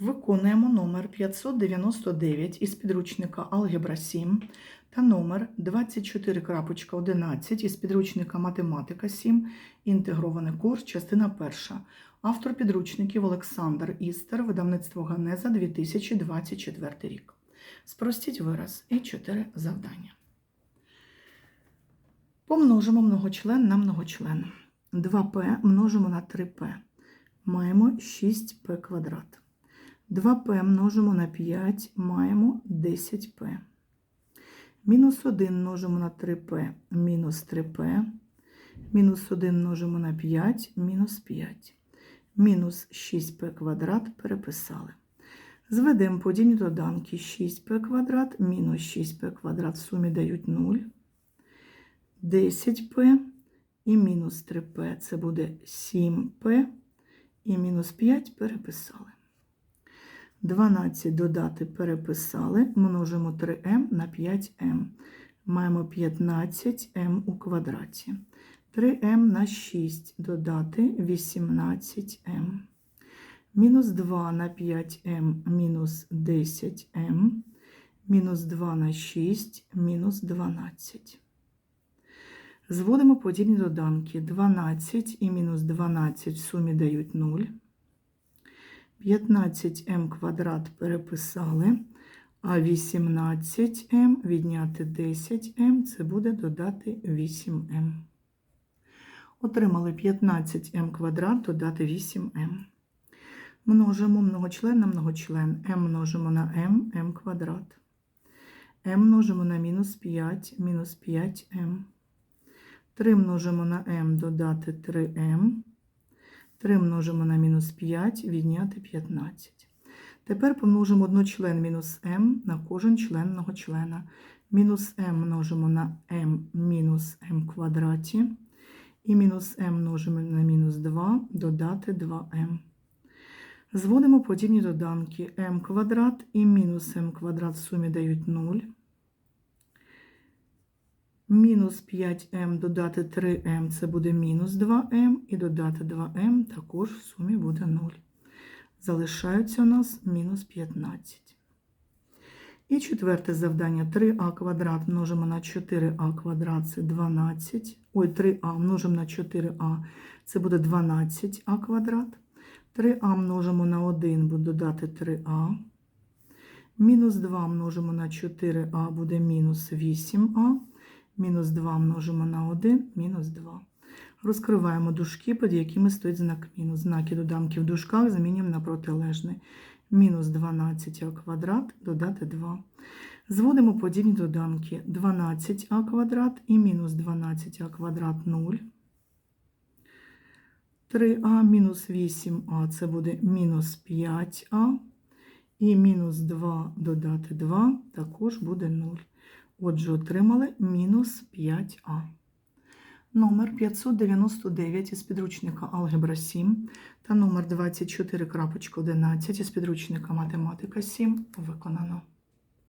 Виконуємо номер 599 із підручника Алгебра 7 та номер 24.11 із підручника Математика 7, інтегрований курс, частина 1. Автор підручників Олександр Істер, видавництво Ганеза 2024 рік. Спростіть вираз і 4 завдання. Помножимо многочлен на многочлен. 2p множимо на 3p. Маємо 6p квадрат. 2p множимо на 5, маємо 10p. Мінус 1 множимо на 3p, мінус 3p. Мінус 1 множимо на 5, мінус 5. Мінус 6p квадрат переписали. Зведемо подібні доданки 6p квадрат, мінус 6p квадрат в сумі дають 0. 10p і мінус 3p це буде 7p і мінус 5 переписали. 12 додати переписали, множимо 3m на 5m. Маємо 15m у квадраті. 3m на 6 додати 18m. Мінус 2 на 5m мінус 10m. Мінус 2 на 6 мінус 12. Зводимо подібні доданки. 12 і мінус 12 в сумі дають 0. 15m квадрат переписали, а 18m відняти 10m це буде додати 8m. Отримали 15m квадрат додати 8m. Множимо многочлен на многочлен. m множимо на m, m квадрат. m множимо на мінус 5, мінус 5m. 3 множимо на m додати 3m. 3 множимо на мінус 5, відняти 15. Тепер помножимо одночлен мінус m на кожен член многочлена. Мінус m множимо на m мінус m квадраті. І мінус m множимо на мінус 2, додати 2m. Зводимо подібні доданки m квадрат і мінус m квадрат в сумі дають 0. Мінус 5m додати 3m це буде мінус 2m, і додати 2m також в сумі буде 0. Залишається у нас мінус 15. І четверте завдання 3а квадрат множимо на 4а квадрат це 12. Ой, 3а множимо на 4а це буде 12а квадрат. 3а множимо на 1 буде додати 3а. Мінус 2 множимо на 4а буде мінус 8а. Мінус 2 множимо на 1, мінус 2. Розкриваємо дужки, під якими стоїть знак мінус. Знаки доданки в дужках замінюємо на протилежний. Мінус 12а квадрат додати 2. Зводимо подібні доданки 12а квадрат і мінус 12а квадрат 0. 3а мінус 8а це буде мінус 5а. І мінус 2 додати 2 також буде 0. Отже, отримали мінус 5а. Номер 599 із підручника Алгебра 7 та номер 24.11 із підручника Математика 7 виконано.